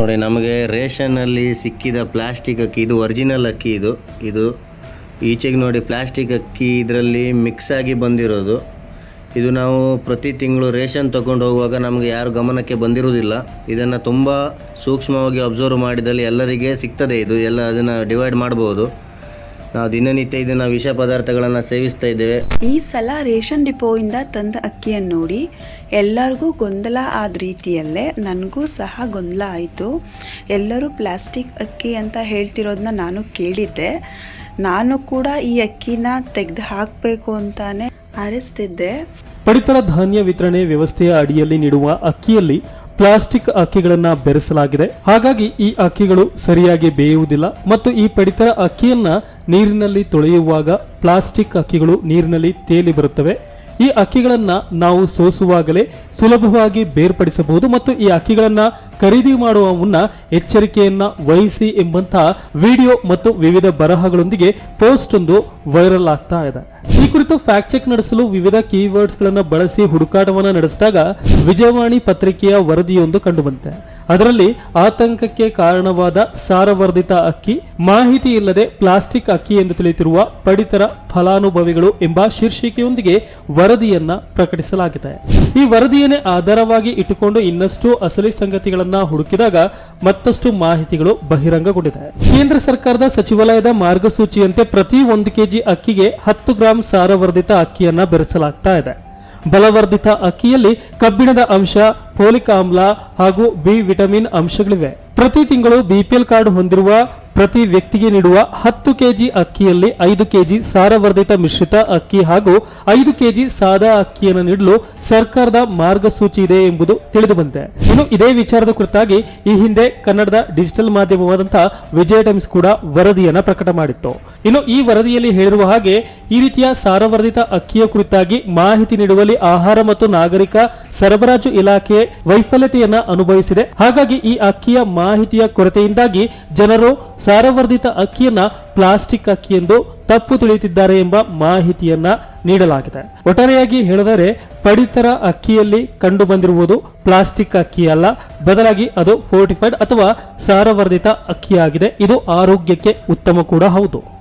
ನೋಡಿ, ನಮಗೆ ರೇಷನಲ್ಲಿ ಸಿಕ್ಕಿದ ಪ್ಲಾಸ್ಟಿಕ್ ಅಕ್ಕಿ, ಇದು ಒರಿಜಿನಲ್ ಅಕ್ಕಿ ಇದು. ಇದು ಈಚೆಗೆ ನೋಡಿ, ಪ್ಲಾಸ್ಟಿಕ್ ಅಕ್ಕಿ ಇದರಲ್ಲಿ ಮಿಕ್ಸ್ ಆಗಿ ಬಂದಿರೋದು. ಇದು ನಾವು ಪ್ರತಿ ತಿಂಗಳು ರೇಷನ್ ತಗೊಂಡು ಹೋಗುವಾಗ ನಮಗೆ ಯಾರು ಗಮನಕ್ಕೆ ಬಂದಿರುವುದಿಲ್ಲ. ಇದನ್ನು ತುಂಬ ಸೂಕ್ಷ್ಮವಾಗಿ ಅಬ್ಸರ್ವ್ ಮಾಡಿದಲ್ಲಿ ಎಲ್ಲರಿಗೆ ಸಿಗ್ತದೆ ಇದು. ಎಲ್ಲ ಅದನ್ನು ಡಿವೈಡ್ ಮಾಡ್ಬೋದು. ನಾವು ದಿನನಿತ್ಯ ಇದನ್ನು ವಿಷ ಪದಾರ್ಥಗಳನ್ನು ಸೇವಿಸ್ತಾ ಇದ್ದೇವೆ. ಈ ಸಲ ರೇಷನ್ ಡಿಪೋಯಿಂದ ತಂದ ಅಕ್ಕಿಯನ್ನು ನೋಡಿ ಎಲ್ಲರಿಗೂ ಗೊಂದಲ ಆದ ರೀತಿಯಲ್ಲೇ ನನಗೂ ಸಹ ಗೊಂದಲ ಆಯಿತು. ಎಲ್ಲರೂ ಪ್ಲಾಸ್ಟಿಕ್ ಅಕ್ಕಿ ಅಂತ ಹೇಳ್ತಿರೋದನ್ನ ನಾನು ಕೇಳಿದ್ದೆ. ನಾನು ಕೂಡ ಈ ಅಕ್ಕಿನ ತೆಗೆದು ಹಾಕಬೇಕು ಅಂತಾನೆ ಆರಿಸ್ತಿದ್ದೆ ಪಡಿತರ ಧಾನ್ಯ ವಿತರಣೆ ವ್ಯವಸ್ಥೆಯ ಅಡಿಯಲ್ಲಿ ನೀಡುವ ಅಕ್ಕಿಯಲ್ಲಿ ಪ್ಲಾಸ್ಟಿಕ್ ಅಕ್ಕಿಗಳನ್ನ ಬೆರೆಸಲಾಗಿದೆ. ಹಾಗಾಗಿ ಈ ಅಕ್ಕಿಗಳು ಸರಿಯಾಗಿ ಬೇಯುವುದಿಲ್ಲ ಮತ್ತು ಈ ಪಡಿತರ ಅಕ್ಕಿಯನ್ನ ನೀರಿನಲ್ಲಿ ತೊಳೆಯುವಾಗ ಪ್ಲಾಸ್ಟಿಕ್ ಅಕ್ಕಿಗಳು ನೀರಿನಲ್ಲಿ ತೇಲಿ ಬರುತ್ತವೆ. ಈ ಅಕ್ಕಿಗಳನ್ನ ನಾವು ಸೋಸುವಾಗಲೇ ಸುಲಭವಾಗಿ ಬೇರ್ಪಡಿಸಬಹುದು ಮತ್ತು ಈ ಅಕ್ಕಿಗಳನ್ನ ಖರೀದಿ ಮಾಡುವ ಮುನ್ನ ಎಚ್ಚರಿಕೆಯನ್ನ ವಹಿಸಿ ಎಂಬಂತಹ ವಿಡಿಯೋ ಮತ್ತು ವಿವಿಧ ಬರಹಗಳೊಂದಿಗೆ ಪೋಸ್ಟ್ ಒಂದು ವೈರಲ್ ಆಗ್ತಾ ಇದೆ. ಕುರಿತು ಫ್ಯಾಕ್ಟ್ ಚೆಕ್ ನಡೆಸಲು ವಿವಿಧ ಕೀವರ್ಡ್ಸ್ ಗಳನ್ನ ಬಳಸಿ ಹುಡುಕಾಟವನ್ನ ನಡೆಸಿದಾಗ ವಿಜಯವಾಣಿ ಪತ್ರಿಕೆಯ ವರದಿಯೊಂದು ಕಂಡುಬಂತೆ. ಅದರಲ್ಲಿ ಆತಂಕಕ್ಕೆ ಕಾರಣವಾದ ಸಾರವರ್ಧಿತ ಅಕ್ಕಿ, ಮಾಹಿತಿ ಇಲ್ಲದೆ ಪ್ಲಾಸ್ಟಿಕ್ ಅಕ್ಕಿ ಎಂದು ತಿಳಿಯುತ್ತಿರುವ ಪಡಿತರ ಫಲಾನುಭವಿಗಳು ಎಂಬ ಶೀರ್ಷಿಕೆಯೊಂದಿಗೆ ವರದಿಯನ್ನ ಪ್ರಕಟಿಸಲಾಗಿದೆ. ಈ ವರದಿಯನ್ನೇ ಆಧಾರವಾಗಿ ಇಟ್ಟುಕೊಂಡು ಇನ್ನಷ್ಟು ಅಸಲಿ ಸಂಗತಿಗಳನ್ನ ಹುಡುಕಿದಾಗ ಮತ್ತಷ್ಟು ಮಾಹಿತಿಗಳು ಬಹಿರಂಗಗೊಂಡಿದೆ. ಕೇಂದ್ರ ಸರ್ಕಾರದ ಸಚಿವಾಲಯದ ಮಾರ್ಗಸೂಚಿಯಂತೆ ಪ್ರತಿ ಒಂದು ಕೆಜಿ ಅಕ್ಕಿಗೆ ಹತ್ತು ಗ್ರಾಂ ಸಾರವರ್ಧಿತ ಅಕ್ಕಿಯನ್ನ ಬೆರೆಸಲಾಗ್ತಾ ಇದೆ. ಬಲವರ್ಧಿತ ಅಕ್ಕಿಯಲ್ಲಿ ಕಬ್ಬಿಣದ ಅಂಶ, ಫೋಲಿಕ್ ಆಮ್ಲ ಹಾಗೂ ಬಿ ವಿಟಮಿನ್ ಅಂಶಗಳಿವೆ. ಪ್ರತಿ ತಿಂಗಳು ಬಿಪಿಎಲ್ ಕಾರ್ಡ್ ಹೊಂದಿರುವ ಪ್ರತಿ ವ್ಯಕ್ತಿಗೆ ನೀಡುವ ಹತ್ತು ಕೆಜಿ ಅಕ್ಕಿಯಲ್ಲಿ ಐದು ಕೆಜಿ ಸಾರವರ್ಧಿತ ಮಿಶ್ರಿತ ಅಕ್ಕಿ ಹಾಗೂ ಐದು ಕೆಜಿ ಸಾದಾ ಅಕ್ಕಿಯನ್ನು ನೀಡಲು ಸರ್ಕಾರದ ಮಾರ್ಗಸೂಚಿ ಇದೆ ಎಂಬುದು ತಿಳಿದು ಬಂದಿದೆ ಇನ್ನು ಇದೇ ವಿಚಾರದ ಕುರಿತಾಗಿ ಈ ಹಿಂದೆ ಕನ್ನಡದ ಡಿಜಿಟಲ್ ಮಾಧ್ಯಮವಾದಂತಹ ವಿಜಯ ಟೈಮ್ಸ್ ಕೂಡ ವರದಿಯನ್ನ ಪ್ರಕಟ ಮಾಡಿತ್ತು. ಇನ್ನು ಈ ವರದಿಯಲ್ಲಿ ಹೇಳಿರುವ ಹಾಗೆ ಈ ರೀತಿಯ ಸಾರವರ್ಧಿತ ಅಕ್ಕಿಯ ಕುರಿತಾಗಿ ಮಾಹಿತಿ ನೀಡುವಲ್ಲಿ ಆಹಾರ ಮತ್ತು ನಾಗರಿಕ ಸರಬರಾಜು ಇಲಾಖೆ ವೈಫಲ್ಯತೆಯನ್ನ ಅನುಭವಿಸಿದೆ. ಹಾಗಾಗಿ ಈ ಅಕ್ಕಿಯ ಮಾಹಿತಿಯ ಕೊರತೆಯಿಂದಾಗಿ ಜನರು ಸಾರವರ್ಧಿತ ಅಕ್ಕಿಯನ್ನ ಪ್ಲಾಸ್ಟಿಕ್ ಅಕ್ಕಿ ಎಂದು ತಪ್ಪು ತಿಳಿಯುತ್ತಿದ್ದಾರೆ ಎಂಬ ಮಾಹಿತಿಯನ್ನ ನೀಡಲಾಗಿದೆ. ಒಟ್ಟಾರೆಯಾಗಿ ಹೇಳಿದರೆ, ಪಡಿತರ ಅಕ್ಕಿಯಲ್ಲಿ ಕಂಡು ಬಂದಿರುವುದು ಪ್ಲಾಸ್ಟಿಕ್ ಅಕ್ಕಿ ಅಲ್ಲ. ಬದಲಾಗಿ ಅದು ಫೋರ್ಟಿಫೈಡ್ ಅಥವಾ ಸಾರವರ್ಧಿತ ಅಕ್ಕಿಯಾಗಿದೆ. ಇದು ಆರೋಗ್ಯಕ್ಕೆ ಉತ್ತಮ ಕೂಡ ಹೌದು.